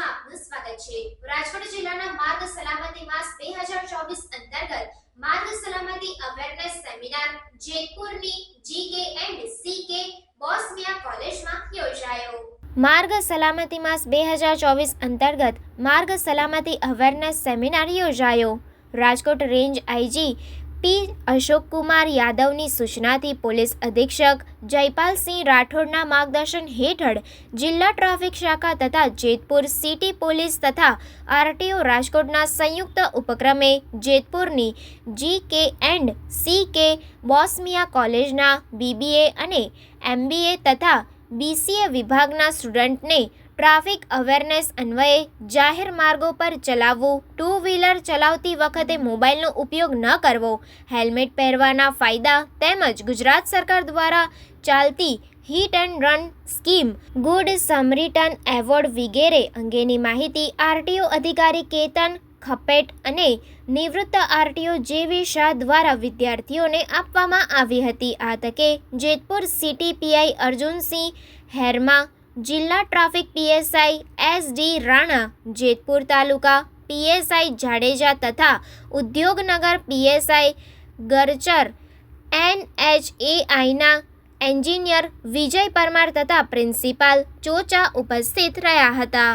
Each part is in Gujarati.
ન્યૂઝમાં આપનું સ્વાગત છે. રાજકોટ જિલ્લાના માર્ગ સલામતી માસ 2024 અંતર્ગત માર્ગ સલામતી અવેરનેસ સેમિનાર જેતપુરની જીકે એન્ડ સીકે બોસમિયા કોલેજમાં યોજાયો. માર્ગ સલામતી માસ 2024 અંતર્ગત માર્ગ સલામતી અવેરનેસ સેમિનાર યોજાયો. Rajkot range IG P. Ashokkumar યાદવની સૂચનાથી પોલીસ અધિક્ષક જયપાલસિંહ રાઠોડના માર્ગદર્શન હેઠળ જિલ્લા ટ્રાફિક શાખા તથા જેતપુર સિટી પોલીસ તથા આરટીઓ રાજકોટના સંયુક્ત ઉપક્રમે જેતપુરની જી કે એન્ડ સી કે બોસમિયા કોલેજના બીબીએ અને એમબીએ તથા બીસીએ વિભાગના સ્ટુડન્ટને ટ્રાફિક અવેરનેસ અન્વયે જાહેર માર્ગો પર ચલાવવું ટુ વ્હીલર ચલાવતી વખતે મોબાઈલનો ઉપયોગ ન કરવો, હેલ્મેટ પહેરવાના ફાયદા તેમજ ગુજરાત સરકાર દ્વારા ચાલતી hit and run scheme, good samaritan award વગેરે અંગેની માહિતી આરટીઓ અધિકારી કેતન ખપેટ અને નિવૃત્ત આરટીઓ જેવી શાહ દ્વારા વિદ્યાર્થીઓને આપવામાં આવી હતી. આ તકે જેતપુર સિટી પીઆઈ અર્જુનસિંહ હેરમા જિલ્લા traffic PSI S D Rana, Jetpur તાલુકા પીએસઆઈ જાડેજા તથા ઉદ્યોગનગર પીએસઆઈ ગરચર, એનએચએઆઈના એન્જિનિયર વિજય પરમાર તથા પ્રિન્સિપાલ ચોચા ઉપસ્થિત રહ્યા હતા.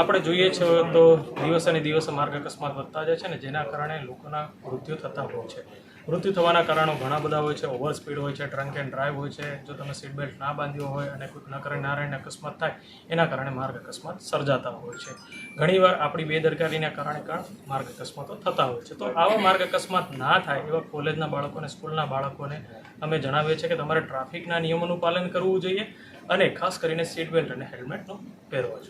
આપણે જોઈએ છે તો દિવસ અને દિવસે માર્ગ અકસ્માત વધતા જાય છે ને જેના કારણે લોકોના મૃત્યુ થતા હોય છે. મૃત્યુ થવાના કારણો ઘણા બધા હોય છે. ઓવર સ્પીડ હોય છે ડ્રંક એન્ડ ડ્રાઈવ હોય છે. જો તમે સીટ બેલ્ટ ના બાંધ્યો હોય અને કોઈક નકરે કરે નારાયણ અકસ્માત થાય, એના કારણે માર્ગ અકસ્માત સર્જાતા હોય છે. ઘણીવાર આપણી બેદરકારીના કારણે પણ માર્ગ અકસ્માતો થતા હોય છે. તો આવા માર્ગ અકસ્માત ના થાય એવા કોલેજના બાળકોને, સ્કૂલના બાળકોને, અમે જણાવીએ છીએ કે તમારે ટ્રાફિકના નિયમોનું પાલન કરવું જોઈએ અને ખાસ કરીને સીટ બેલ્ટ અને હેલ્મેટનો પહેરવો જોઈએ